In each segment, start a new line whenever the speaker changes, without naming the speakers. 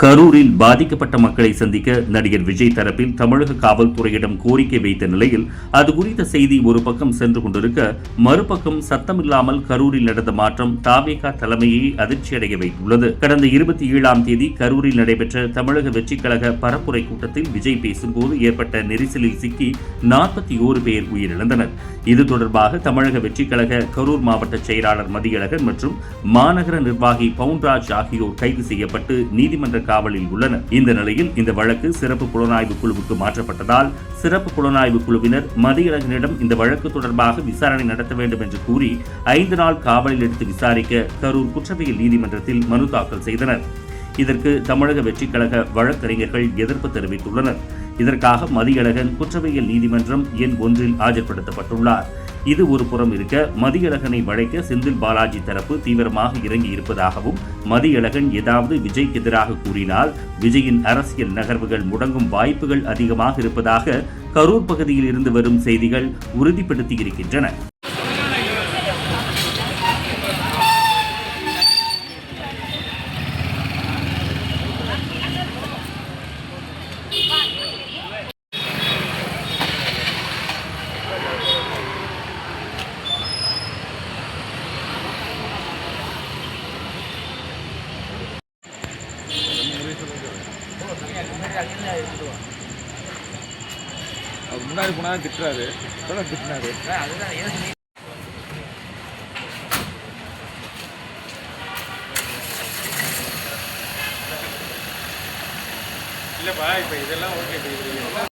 கரூரில் பாதிக்கப்பட்ட மக்களை சந்திக்க நடிகர் விஜய் தரப்பில் தமிழக காவல்துறையிடம் கோரிக்கை வைத்த நிலையில் அது குறித்த செய்தி ஒரு பக்கம் சென்று கொண்டிருக்க மறுபக்கம் சத்தமில்லாமல் கரூரில் நடந்த மாற்றம் தாவேகா தலைமையை அதிர்ச்சியடைய வைத்துள்ளது. கடந்த இருபத்தி ஏழாம் தேதி கரூரில் நடைபெற்ற தமிழக வெற்றிக் கழக பரப்புரை கூட்டத்தில் விஜய் பேசும்போது ஏற்பட்ட நெரிசலில் சிக்கி நாற்பத்தி ஓரு பேர் உயிரிழந்தனர். இது தொடர்பாக தமிழக வெற்றிக் கழக கரூர் மாவட்ட செயலாளர் மதியழகன் மற்றும் மாநகர நிர்வாகி பவுன்ராஜ் ஆகியோர் கைது செய்யப்பட்டு நீதிமன்ற காவலில் உள்ளனர் இந்த நிலையில் இந்த வழக்கு சிறப்பு புலனாய்வு குழுவுக்கு மாற்றப்பட்டதால் சிறப்பு புலனாய்வு குழுவினர் மதியிலங்கனிடம் இந்த வழக்கு தொடர்பாக விசாரணை நடத்த வேண்டும் என்று கூறி ஐந்து நாள் காவலில் எடுத்து விசாரிக்க கரூர் குற்றவியல் நீதிமன்றத்தில் மனு தாக்கல் செய்தனர். இதற்கு தமிழக வெற்றிக்கழக வழக்கறிஞர்கள் எதிர்ப்பு தெரிவித்துள்ளனர். இதற்காக மதியழகன் குற்றவியல் நீதிமன்றம் எண் ஒன்றில் ஆஜர்படுத்தப்பட்டுள்ளார். இது ஒரு புறம் இருக்க மதியழகனை வளைக்க செந்தில் பாலாஜி தரப்பு தீவிரமாக இறங்கி இருப்பதாகவும் மதியழகன் ஏதாவது விஜய்க்கு எதிராக கூறினால் விஜயின் அரசியல் நகர்வுகள் முடங்கும் வாய்ப்புகள் அதிகமாக இருப்பதாக கரூர் பகுதியில் இருந்து வரும் செய்திகள் உறுதிப்படுத்தியிருக்கின்றன.
அவர் முன்னாடி போனால் திட்டுறாரு. இப்போதான் திட்டினாரு. இல்லைப்பா இப்போ இதெல்லாம் ஓகே இப்போ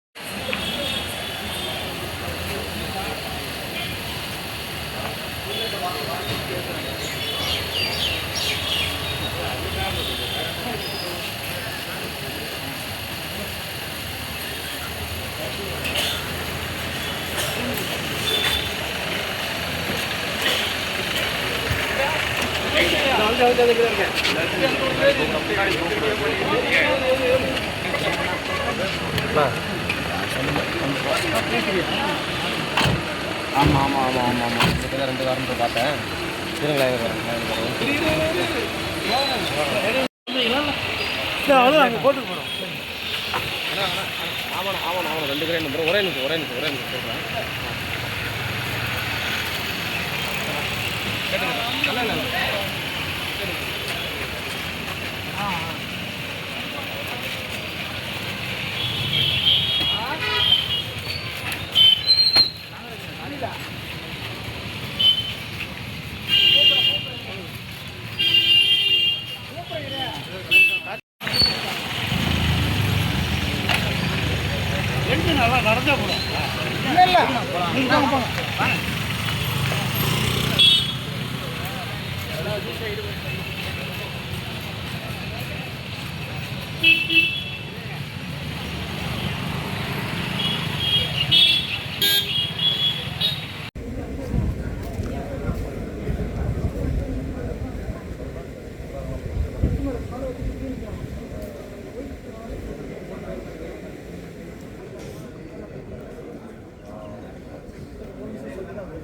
ஆமாம் ஆமாம் ஆமாம் ஆமாம் ஆமாம் கிட்ட தான் ரெண்டு வாரம் பார்த்தேன் திருவிழா போட்டு போகிறோம் ஆமாம் ஆமாம் ஆமாம் ரெண்டு கிரேன் நம்பர் ஒரே நிமிஷம் ஒரே நிமிஷம் ஒரே நிமிஷம் சொல்கிறேன்
கேட்டுங்க 원.